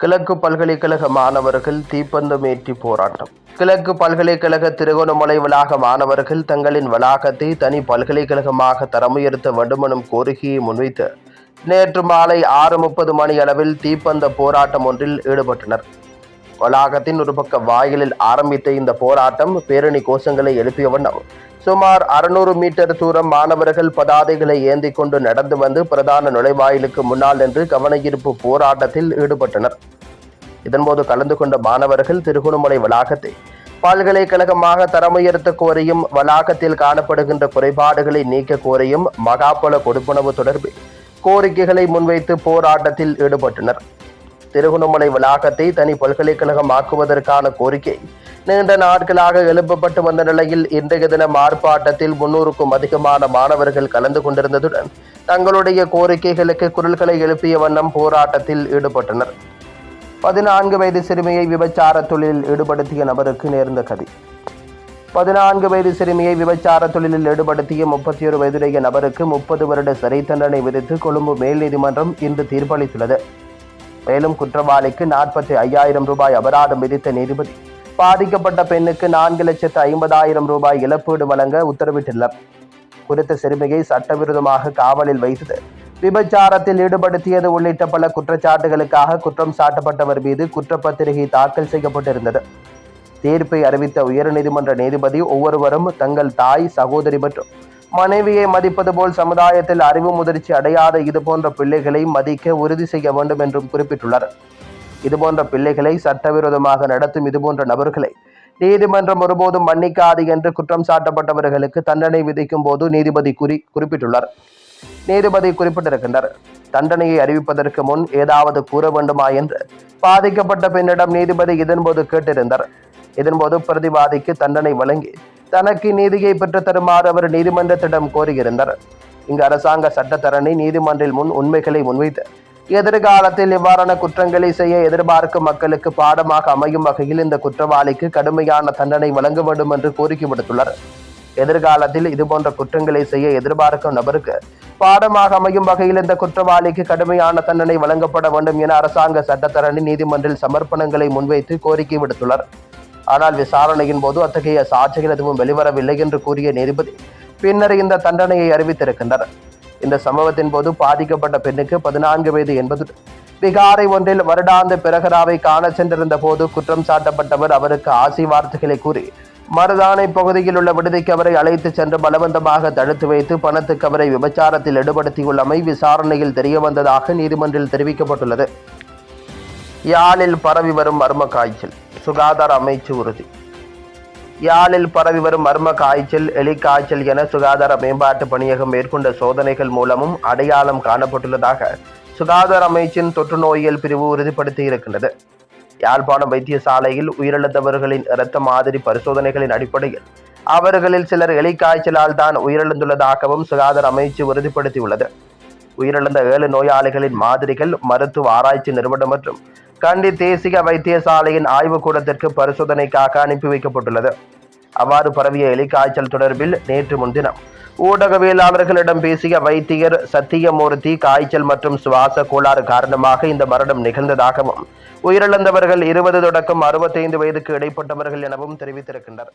கிழக்கு பல்கலைக்கழக மாணவர்கள் தீப்பந்தம் ஏற்றி போராட்டம். கிழக்கு பல்கலைக்கழக திருகோணமலை வளாக மாணவர்கள் தங்களின் வளாகத்தை தனி பல்கலைக்கழகமாக தரமுயர்த்த வேண்டுமெனும் கோரிக்கையை முன்வைத்து நேற்று மாலை ஆறு முப்பது மணி அளவில் தீப்பந்த போராட்டம் ஒன்றில் ஈடுபட்டனர். வளாகத்தின் ஒரு பக்க வாயிலில் ஆரம்பித்த இந்த போராட்டம் பேரணி கோஷங்களை எழுப்பிய வண்ணம். சுமார் அறுநூறு மீட்டர் தூரம் மாணவர்கள் பதாதைகளை ஏந்தி கொண்டு நடந்து வந்து பிரதான நுழைவாயிலுக்கு முன்னால் நின்று கவனஈர்ப்பு போராட்டத்தில் ஈடுபட்டனர். இதன்போது கலந்து கொண்ட மாணவர்கள் திருகோணமலை வளாகத்தை பல்கலைக்கழகமாக தரமுயர்த்த கோரியும் வளாகத்தில் காணப்படுகின்ற குறைபாடுகளை நீக்க கோரியும் மகாபல கொடுப்பனவு தொடர்பில் கோரிக்கைகளை முன்வைத்து போராட்டத்தில் ஈடுபட்டனர். திருகுணமலை வளாகத்தை தனி பல்கலைக்கழகம் ஆக்குவதற்கான கோரிக்கை. நீண்ட நாட்களாக எழுப்பப்பட்டு வந்த நிலையில் இன்றைய தினம் ஆர்ப்பாட்டத்தில் முன்னூறுக்கும் அதிகமான மாணவர்கள் கலந்து கொண்டிருந்ததுடன் தங்களுடைய கோரிக்கைகளுக்கு குரல்களை எழுப்பிய வண்ணம் போராட்டத்தில் ஈடுபட்டனர். பதினான்கு வயது சிறுமியை விபச்சார தொழிலில் ஈடுபடுத்திய நபருக்கு நேர்ந்த கதி. பதினான்கு வயது சிறுமியை விபச்சார தொழிலில் ஈடுபடுத்திய முப்பத்தி ஒரு வயதுடைய நபருக்கு முப்பது வருட சிறை தண்டனை விதித்து கொழும்பு மேல் நீதிமன்றம் இன்று தீர்ப்பளித்துள்ளது. மேலும் குற்றவாளிக்கு நாற்பத்தி ஐயாயிரம் ரூபாய் அபராதம் விதித்த நீதிபதி பாதிக்கப்பட்ட பெண்ணுக்கு நான்கு லட்சத்து ஐம்பதாயிரம் ரூபாய் இழப்பீடு வழங்க உத்தரவிட்டுள்ளார் குறித்த சிறுமியை சட்டவிரோதமாக காவலில் வைத்தது. விபச்சாரத்தில் ஈடுபடுத்தியது உள்ளிட்ட பல குற்றச்சாட்டுகளுக்காக குற்றம் சாட்டப்பட்டவர் மீது குற்றப்பத்திரிகை தாக்கல் செய்யப்பட்டிருந்தது. தீர்ப்பை அறிவித்த உயர்நீதிமன்ற நீதிபதி ஒவ்வொருவரும் தங்கள் தாய் சகோதரி மற்றும் மனைவியை மதிப்பது போல் சமுதாயத்தில் அறிவு முதிர்ச்சி அடையாத இதுபோன்ற பிள்ளைகளை மதிக்க உறுதி செய்ய வேண்டும் என்றும் குறிப்பிட்டுள்ளார். இதுபோன்ற பிள்ளைகளை சட்டவிரோதமாக நடத்தும் இதுபோன்ற நபர்களை நீதிமன்றம் ஒருபோதும் மன்னிக்காது என்று குற்றம் சாட்டப்பட்டவர்களுக்கு தண்டனை விதிக்கும் போது நீதிபதி குறி குறிப்பிட்டுள்ளார். நீதிபதி குறிப்பிட்டிருக்கின்றார் தண்டனையை அறிவிப்பதற்கு முன் ஏதாவது கூற வேண்டுமா என்று பாதிக்கப்பட்ட பெண்ணிடம் நீதிபதி இதன்போது கேட்டிருந்தார். இதன்போது பிரதிவாதிக்கு தண்டனை வழங்கி தனக்கு நீதியை பெற்று தருமாறு அவர் நீதிமன்றத்திடம் கோரியிருந்தார். இங்கு அரசாங்க சட்டத்தரணி நீதிமன்றில் முன் உண்மைகளை முன்வைத்து எதிர்காலத்தில் இவ்வாறான குற்றங்களை செய்ய எதிர்பார்க்கும் மக்களுக்கு பாடமாக அமையும் வகையில் இந்த குற்றவாளிக்கு கடுமையான தண்டனை வழங்க வேண்டும் என்று கோரிக்கை விடுத்துள்ளார். எதிர்காலத்தில் இதுபோன்ற குற்றங்களை செய்ய எதிர்பார்க்கும் நபருக்கு பாடமாக அமையும் வகையில் இந்த குற்றவாளிக்கு கடுமையான தண்டனை வழங்கப்பட வேண்டும் என அரசாங்க சட்டத்தரணி நீதிமன்றில் சமர்ப்பணங்களை முன்வைத்து கோரிக்கை விடுத்துள்ளார். ஆனால் விசாரணையின் போது அத்தகைய சாட்சிகள் எதுவும் வெளிவரவில்லை என்று கூறிய நீதிபதி பின்னர் இந்த தண்டனையை அறிவித்திருக்கின்றனர். இந்த சம்பவத்தின் போது பாதிக்கப்பட்ட பெண்ணுக்கு பதினான்கு வயது என்பது விகாரை ஒன்றில் வருடாந்த பிரகராவை காண சென்றிருந்த போது குற்றம் சாட்டப்பட்டவர் அவருக்கு ஆசி வார்த்தைகளை கூறி மருதானை பகுதியில் உள்ள விடுதிக்கு அவரை அழைத்து சென்று பலவந்தமாக தடுத்து வைத்து பணத்துக்கு அவரை விபச்சாரத்தில் ஈடுபடுத்தியுள்ளமை விசாரணையில் தெரியவந்ததாக நீதிமன்றில் தெரிவிக்கப்பட்டுள்ளது. யாழில் பரவி வரும் மர்ம காய்ச்சல். சுகாதார அமைச்சு உறுதி. யாழில் பரவி வரும் மர்ம காய்ச்சல் எலி காய்ச்சல் என சுகாதார மேம்பாட்டு பணியகம் மேற்கொண்ட சோதனைகள் மூலமும் அடையாளம் காணப்பட்டுள்ளதாக சுகாதார அமைச்சின் தொற்று நோயியல் பிரிவு உறுதிப்படுத்தி இருக்கின்றது. யாழ்ப்பாணம் வைத்தியசாலையில் உயிரிழந்தவர்களின் இரத்த மாதிரி பரிசோதனைகளின் அடிப்படையில் அவர்களில் சிலர் எலிக்காய்ச்சலால் தான் உயிரிழந்துள்ளதாகவும் சுகாதார அமைச்சு உறுதிப்படுத்தியுள்ளது. உயிரிழந்த ஏழு நோயாளிகளின் மாதிரிகள் மருத்துவ ஆராய்ச்சி நிறுவனம் மற்றும் கண்டி தேசிய வைத்தியசாலையின் ஆய்வுக்கூடத்திற்கு பரிசோதனைக்காக அனுப்பி வைக்கப்பட்டுள்ளது. அவ்வாறு பரவிய எலிக்காய்ச்சல் தொடர்பில் நேற்று முன்தினம் ஊடகவியலாளர்களிடம் பேசிய வைத்தியர் சத்தியமூர்த்தி காய்ச்சல் மற்றும் சுவாச கோளாறு காரணமாக இந்த மரணம் நிகழ்ந்ததாகவும் உயிரிழந்தவர்கள் இருபது தொடக்கம் அறுபத்தைந்து வயதுக்கு இடைப்பட்டவர்கள் எனவும் தெரிவித்திருக்கின்றனர்.